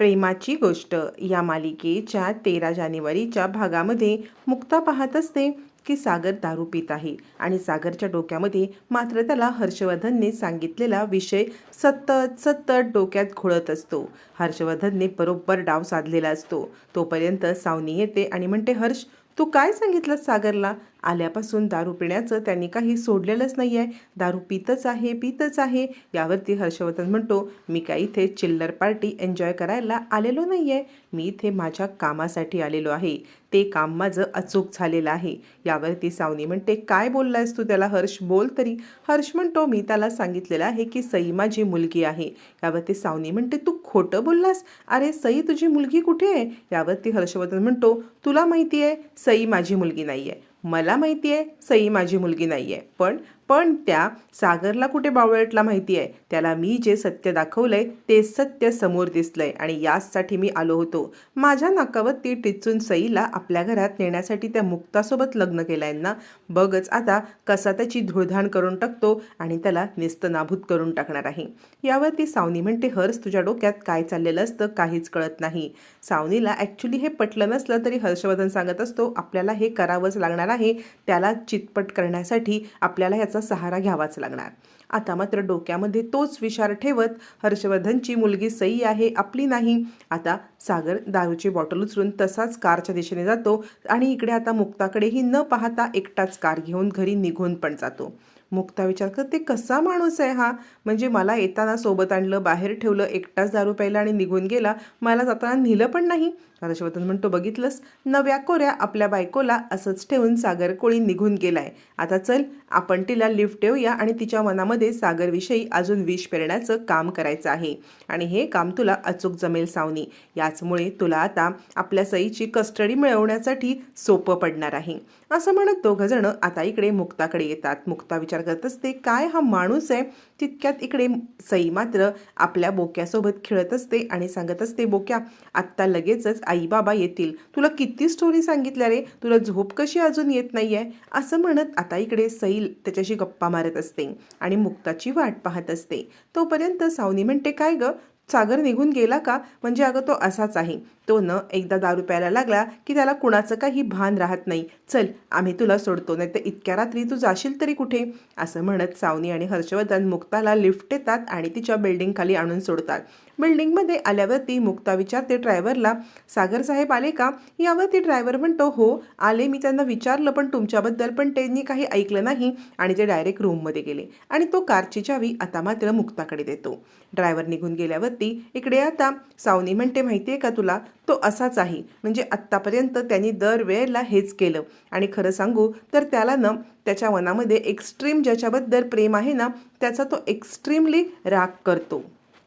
प्रेमाची गोष्ट. या मालिकेच्या तेरा जानेवारीच्या भागामध्ये मुक्ता पाहत असते की सागर दारू पित आहे आणि सागरच्या डोक्यामध्ये मात्र त्याला हर्षवर्धनने सांगितलेला विषय सतत सतत डोक्यात घोळत असतो. हर्षवर्धनने बरोबर डाव साधलेला असतो. तोपर्यंत सावनी येते आणि म्हणते हर्ष तू काय सांगितलं सागरला? आल्यापासून दारू पिण्याचं त्यांनी काही सोडलेलंच नाही आहे दारू पितच आहे पितच आहे. यावरती हर्षवर्धन म्हणतो मी काही इथे चिल्लर पार्टी एन्जॉय करायला आलेलो नाही आहे मी इथे माझ्या कामासाठी आलेलो आहे. ते काम माझं अचूक झालेलं आहे. यावरती सावनी म्हणते काय बोललायस तू त्याला हर्ष? बोल तरी. हर्ष म्हणतो मी त्याला सांगितलेलं आहे की सई माझी मुलगी आहे. यावरती सावनी म्हणते तू खोटं बोललास? अरे सई तुझी मुलगी कुठे आहे? यावरती हर्षवर्धन म्हणतो तुला माहिती आहे सई माझी मुलगी नाही आहे मला माहिती आहे सई माझी मुलगी नाही आहे पण पण त्या सागरला कुठे बावळटला माहिती आहे? त्याला मी जे सत्य दाखवलंय ते सत्य समोर दिसलंय आणि याचसाठी मी आलो होतो. माझ्या नाकावरती टिचून सईला आपल्या घरात नेण्यासाठी त्या मुक्तासोबत लग्न केलंय ना? बघच आता कसा त्याची धुळधाण करून टाकतो आणि त्याला निस्तनाभूत करून टाकणार आहे. यावर ती सावनी म्हणते हर्ष तुझ्या डोक्यात काय चाललेलं असतं काहीच कळत नाही. सावनीला ॲक्च्युली हे पटलं नसलं तरी हर्षवर्धन सांगत असतो आपल्याला हे करावंच लागणार आहे. त्याला चितपट करण्यासाठी आपल्याला ह्याचा सहारा घ्यावाच लागणार. आता मात्र डोक्यामध्ये तोच विचार ठेवत हर्षवर्धनची मुलगी सई आहे आपली नाही. आता सागर दारूची बॉटल उचलून तसाच कारच्या दिशेने जातो आणि इकडे आता मुक्ताकडेही न पाहता एकटाच कार घेऊन घरी निघून पण जातो. मुक्ता विचार करते कसा माणूस आहे हा? म्हणजे मला येताना सोबत आणलं बाहेर ठेवलं एकटाच दारू प्यायला आणि निघून गेला. मला जाताना नेलं पण नाही. हर्षवर्धन म्हणतो बघितलंस? नव्या कोऱ्या आपल्या बायकोला असंच ठेवून सागर कोळी निघून गेलाय. आता चल आपण तिला लिफ्ट ठेवूया आणि तिच्या मनामध्ये सागरविषयी अजून विष पेरण्याचं काम करायचं आहे. आणि हे काम तुला अचूक जमेल सावनी. याचमुळे तुला आता आपल्या सईची कस्टडी मिळवण्यासाठी सोपं पडणार आहे. असं म्हणत दोघं जण आता इकडे मुक्ताकडे येतात. मुक्ता विचार करत असते काय हा माणूस आहे? तितक्यात इकडे सई मात्र आपल्या बोक्यासोबत खेळत असते आणि सांगत असते बोक्या आत्ता लगेचच आई बाबा येतील. तुला किती स्टोरी सांगितल्या रे? तुला झोप कशी अजून येत नाही आहे असं म्हणत आता इकडे सैल त्याच्याशी गप्पा मारत असते आणि मुक्ताची वाट पाहत असते. तोपर्यंत सावनी म्हणते काय ग? सागर निघून गेला का? म्हणजे अगं तो असाच आहे. तो न एकदा दारू प्यायला लागला की त्याला कुणाचं काही भान राहत नाही. चल आम्ही तुला सोडतो नाही तर इतक्या रात्री तू जाशील तरी कुठे? असं म्हणत सावनी आणि हर्षवर्धन मुक्ताला लिफ्ट येतात आणि तिच्या बिल्डिंगखाली आणून सोडतात. बिल्डिंगमध्ये आल्यावरती मुक्ता विचारते ड्रायव्हरला सागर साहेब आले का? यावरती ड्रायव्हर म्हणतो हो आले मी त्यांना विचारलं पण तुमच्याबद्दल पण त्यांनी काही ऐकलं नाही. आणि ते डायरेक्ट रूममध्ये गेले आणि तो कारची चावी आता मात्र मुक्ताकडे देतो. ड्रायव्हर निघून गेल्यावर गेल्यावरती इकडे आता. सावनी म्हणते माहिती आहे का तुला? तो असाच आहे. म्हणजे आत्तापर्यंत त्यांनी दरवेळेला हेच केलं. आणि खरं सांगू तर त्याला न त्याच्या मनामध्ये एक्स्ट्रीम ज्याच्याबद्दल प्रेम आहे ना त्याचा तो एक्स्ट्रीमली राग करतो.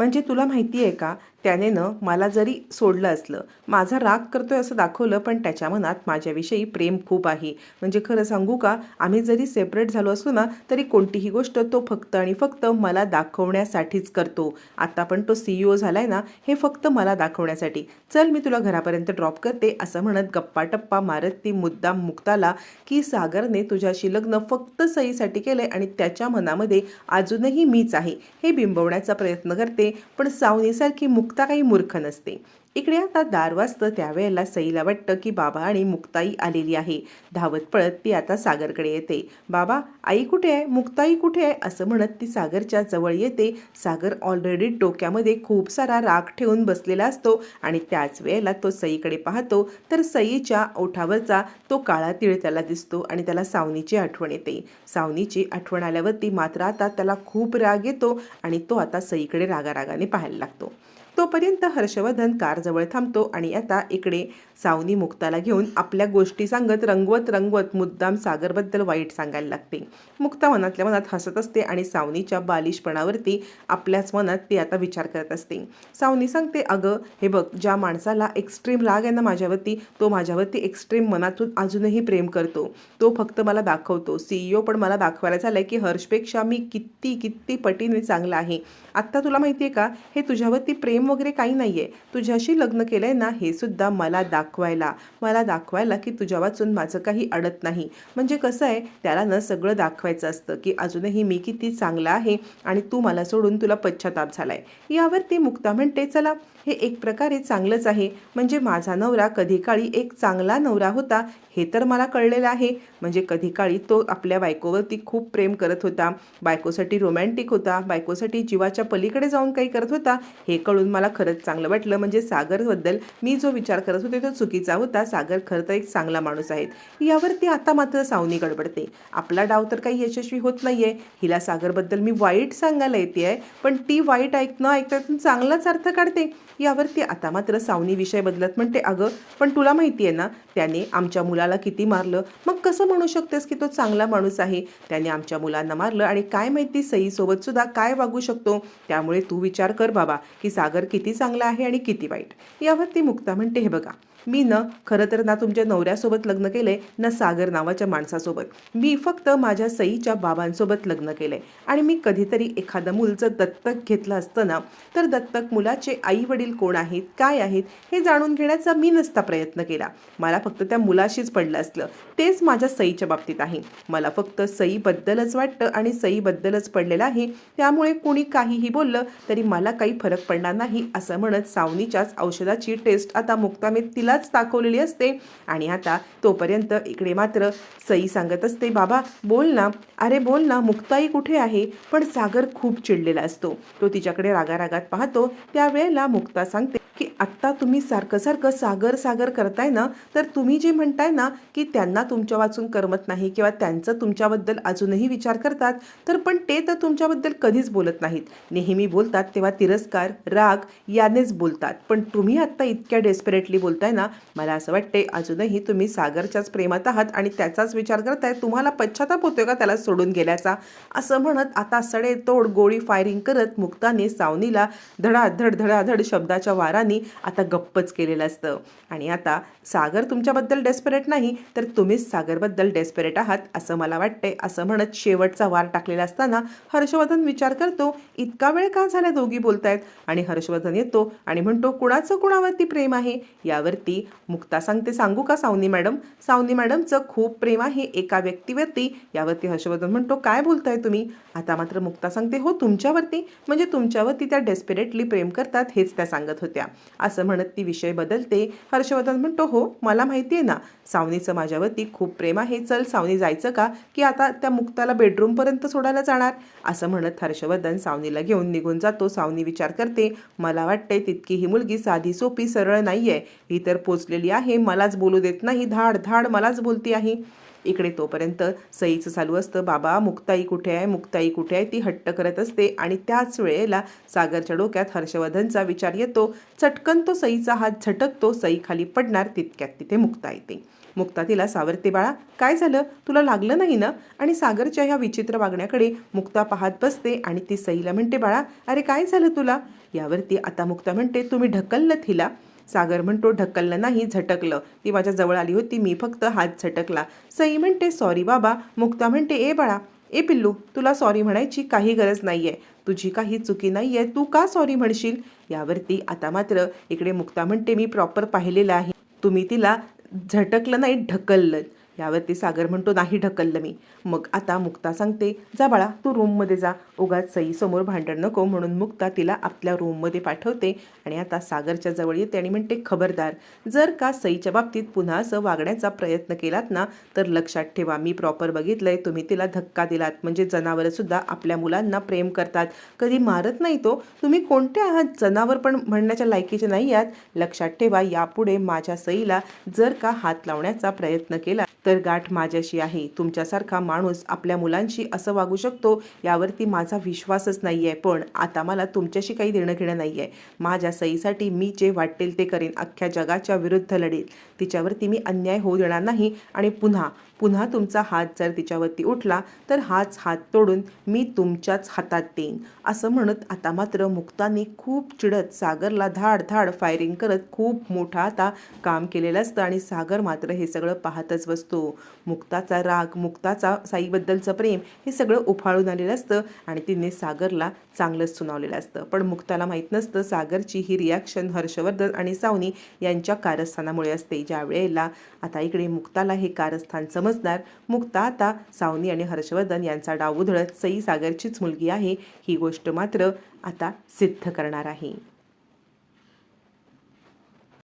म्हणजे तुला माहिती आहे का त्याने न मला जरी सोडलं असलं माझा राग करतोय असं दाखवलं पण त्याच्या मनात माझ्याविषयी प्रेम खूप आहे. म्हणजे खरं सांगू का आम्ही जरी सेपरेट झालो असलो ना तरी कोणतीही गोष्ट तो फक्त आणि फक्त मला दाखवण्यासाठीच करतो. आता पण तो सी ओ झालाय ना हे फक्त मला दाखवण्यासाठी. चल मी तुला घरापर्यंत ड्रॉप करते असं म्हणत गप्पा टप्पा मारत ती मुद्दाम मुक्ताला की सागरने तुझ्याशी लग्न फक्त सईसाठी केलंय आणि त्याच्या मनामध्ये अजूनही मीच आहे. हे बिंबवण्याचा प्रयत्न करते पण सावनीसारखी मुक्ता काही मूर्ख नसते. इकडे आता दार वाजतं त्यावेळेला सईला वाटतं की बाबा आणि मुक्ताई आलेली आहे. धावत पळत ती आता सागरकडे येते. बाबा आई कुठे आहे? मुक्ताई कुठे आहे? असं म्हणत ती सागरच्या जवळ येते. सागर ऑलरेडी डोक्यामध्ये खूप सारा राग ठेवून बसलेला असतो आणि त्याच वेळेला तो सईकडे पाहतो. तर सईच्या ओठावरचा तो काळा तिळ त्याला दिसतो आणि त्याला सावनीची आठवण येते. सावनीची आठवण आल्यावरती मात्र आता त्याला खूप राग येतो आणि तो आता सईकडे रागारागाने पाहायला लागतो. तोपर्यंत हर्षवर्धन कारजवळ थांबतो आणि आता इकडे सावनी मुक्ताला घेऊन आपल्या गोष्टी सांगत रंगवत रंगवत मुद्दाम सागरबद्दल वाईट सांगायला लागते. मुक्ता मनातल्या मनात हसत असते आणि सावनीच्या बालिशपणावरती आपल्याच मनात ती आता विचार करत असते. सावनी सांगते अगं हे बघ ज्या माणसाला एक्स्ट्रीम राग आहे ना माझ्यावरती तो माझ्यावरती एक्स्ट्रीम मनातून अजूनही प्रेम करतो. तो फक्त मला दाखवतो. सीईओ पण मला दाखवायला झालाय की हर्षपेक्षा मी किती किती पटीने चांगला आहे. आत्ता तुला माहिती आहे का? हे तुझ्यावरती प्रेम प्रेम वगैरे काही नाही आहे तुझ्याशी लग्न केलं आहे ना हे सुद्धा मला दाखवायला. मला दाखवायला की तुझ्या वाचून माझं काही अडत नाही. म्हणजे कसं आहे त्याला ना सगळं दाखवायचं असतं की अजूनही मी किती चांगला आहे आणि तू मला सोडून तुला पश्चाताप झाला आहे यावरती मुक्ता म्हणते चला हे एक प्रकारे चांगलंच आहे. म्हणजे माझा नवरा कधी काळी एक चांगला नवरा होता हे तर मला कळलेलं आहे. म्हणजे कधी काळी तो आपल्या बायकोवरती खूप प्रेम करत होता. बायकोसाठी रोमॅन्टिक होता. बायकोसाठी जीवाच्या पलीकडे जाऊन काही करत होता. हे कळून मला खरंच चांगलं वाटलं. म्हणजे सागरबद्दल मी जो विचार करत होते तो चुकीचा होता. सागर खरं तर एक चांगला माणूस आहे यावरती आता मात्र सावनी गडबडते. आपला डाव तर काही यशस्वी होत नाही आहे हिला सागरबद्दल मी वाईट सांगायला येते आहे पण ती वाईट ऐक न ऐकता चांगलाच अर्थ काढते. यावरती आता मात्र सावनी विषय बदलत म्हणते अगं पण तुला माहिती आहे ना त्याने आमच्या मुलाला किती मारलं? मग कसं म्हणू शकतेस की तो चांगला माणूस आहे? त्याने आमच्या मुलांना मारलं आणि काय माहिती सईसोबत सुद्धा काय वागू शकतो? त्यामुळे तू विचार कर बाबा की सागर किती चांगला आहे आणि किती वाईट. यावरती मुक्ता म्हणते हे बघा मी न खरं तर ना तुमच्या नवऱ्यासोबत लग्न केलंय ना सागर नावाच्या माणसासोबत. मी फक्त माझ्या सईच्या बाबांसोबत लग्न केलंय आणि मी कधीतरी एखादं मुलचं दत्तक घेतलं असतं ना तर दत्तक मुलाचे आई वडील कोण आहेत काय आहेत हे जाणून घेण्याचा मी नसता प्रयत्न केला. मला फक्त त्या मुलाशीच पडलं असलं. तेच माझ्या सईच्या बाबतीत आहे. मला फक्त सईबद्दलच वाटतं आणि सईबद्दलच पडलेलं आहे. त्यामुळे कोणी काहीही बोललं तरी मला काही फरक पडणार नाही असं म्हणत सावनीच्याच औषधाची टेस्ट आता मुक्तामेत तिलाच दाखवलेली असते. आणि आता तोपर्यंत इकडे मात्र सई सांगत असते बाबा बोल ना. अरे बोल ना मुक्ताई कुठे आहे? पण सागर खूप चिडलेला असतो. तो तिच्याकडे रागारागात पाहतो. त्यावेळेला मुक्ता सांगते की आत्ता तुम्ही सारखं सारखं सागर सागर करताय ना तर तुम्ही जे म्हणताय ना की त्यांना तुमच्या वाचून करमत नाही किंवा त्यांचं तुमच्याबद्दल अजूनही विचार करतात तर पण ते तर तुमच्याबद्दल कधीच बोलत नाहीत. नेहमी बोलतात तेव्हा तिरस्कार राग यानेच बोलतात. पण तुम्ही आत्ता इतक्या डेस्परेटली बोलताय ना मला असं वाटते अजूनही तुम्ही सागरच्याच प्रेमात आहात आणि त्याचाच विचार करताय तुम्हाला पश्चाताप होतोय का त्याला सोडून गेल्याचा? असं म्हणत आता सडेतोड गोळी फायरिंग करत मुक्ताने सावनीला धडाधड धडाधड शब्दाच्या वाराने आता गप्पच केलेलं असतं. आणि आता सागर तुमच्याबद्दल डेस्परेट नाही तर तुम्हीच सागरबद्दल डेस्परेट आहात असं मला वाटतंय. असं म्हणत शेवटचा वार टाकलेला असताना हर्षवर्धन विचार करतो इतका वेळ का झाला दोघी बोलतायत? आणि हर्षवर्धन येतो आणि म्हणतो कुणाचं कुणावरती प्रेम आहे? यावरती मुक्ता सांगते सांगू का सावनी मॅडम? सावनी मॅडमचं खूप प्रेम आहे एका व्यक्तीवरती. यावरती हर्षवर्धन म्हणतो काय बोलताय तुम्ही? आता मात्र मुक्ता सांगते हो तुमच्यावरती. म्हणजे तुमच्यावरती त्या डेस्परेटली प्रेम करतात हेच त्या सांगत होत्या. असं म्हणत ती विषय बदलते. हर्षवर्धन म्हणतो हो मला माहिती आहे ना सावनीचं माझ्यावरती खूप प्रेम आहे. चल सावनी जायचं का? की आता त्या मुक्ताला बेडरूमपर्यंत सोडायला जाणार? असं म्हणत हर्षवर्धन सावनीला घेऊन निघून जातो. सावनी विचार करते मला वाटते तितकी ही मुलगी साधी सोपी सरळ नाही आहे ही तर पोचलेली आहे. मलाच बोलू देत नाही. धाड धाड मलाच बोलती आहे. इकडे तोपर्यंत सईचं चालू असतं. बाबा मुक्ताई कुठे आहे? मुक्ताई कुठे आहे? ती हट्ट करत असते आणि त्याच वेळेला सागरच्या डोक्यात हर्षवर्धनचा विचार येतो. चटकन तो सईचा हात झटकतो. सई खाली पडणार तितक्यात तिथे मुक्ता येते. मुक्ता तिला सावरते बाळा काय झालं? तुला लागलं नाही ना? आणि सागरच्या ह्या विचित्र वागण्याकडे मुक्ता पाहत बसते आणि ती सईला म्हणते बाळा अरे काय झालं तुला? यावरती आता मुक्ता म्हणते तुम्ही ढकललं हिला. सागर म्हणतो ढकललं नाही झटकलं. ती माझ्या जवळ आली होती मी फक्त हात झटकला. सई म्हणते सॉरी बाबा. मुक्ता म्हणते ए बाळा ए पिल्लू तुला सॉरी म्हणायची काही गरज नाही आहे तुझी काही चुकी नाही आहे तू का सॉरी म्हणशील? यावरती आता मात्र इकडे मुक्ता म्हणते मी प्रॉपर पाहिलेलं आहे. तुम्ही तिला झटकलं नाही ढकललं. यावरती सागर म्हणतो नाही ढकललं मी. मग आता मुक्ता सांगते जा बाळा तू रूममध्ये जा. उगाच सईसमोर भांडण नको. म्हणून मुक्ता तिला आपल्या रूममध्ये पाठवते आणि आता सागरच्या जवळ येते आणि म्हणते खबरदार जर का सईच्या बाबतीत पुन्हा असं वागण्याचा प्रयत्न केलात ना तर लक्षात ठेवा मी प्रॉपर बघितलंय तुम्ही तिला धक्का दिलात. म्हणजे जनावरंसुद्धा आपल्या मुलांना प्रेम करतात. कधी मारत नाही तो. तुम्ही कोणते आहात? जनावर पण म्हणण्याच्या लायकीचे नाही आहात. लक्षात ठेवा यापुढे माझ्या सईला जर का हात लावण्याचा प्रयत्न केला तर तर गाठ माझ्याशी आहे. तुमच्यासारखा माणूस आपल्या मुलांशी असं वागू शकतो यावरती माझा विश्वासच नाही आहे पण आता मला तुमच्याशी काही देणं घेणं नाही आहे माझ्या सईसाठी मी जे वाटेल ते करेन. अख्ख्या जगाच्या विरुद्ध लढेल. तिच्यावरती मी अन्याय होऊ देणार नाही. आणि पुन्हा पुन्हा तुमचा हात जर तिच्यावरती उठला तर हाच हात तोडून मी तुमच्याच हातात देईन. असं म्हणत आता मात्र मुक्ताने खूप चिडत सागरला धाड धाड फायरिंग करत खूप मोठा आता काम केलेलं असतं आणि सागर मात्र हे सगळं पाहतच बसतो. मुक्ताचा राग मुक्ताचा साईबद्दलचं प्रेम हे सगळं उफाळून आलेलं असतं आणि तिने सागरला चांगलंच सुनावलेलं असतं. पण मुक्ताला माहीत नसतं सागरची ही रिॲक्शन हर्षवर्धन आणि सावनी यांच्या कारस्थानामुळे असते. ज्या वेळेला आता इकडे मुक्ताला हे कारस्थान समजणार मुक्ता आता सावनी आणि हर्षवर्धन यांचा डाव उधळत सई सागरचीच मुलगी आहे. ही गोष्ट मात्र आता सिद्ध करणार आहे.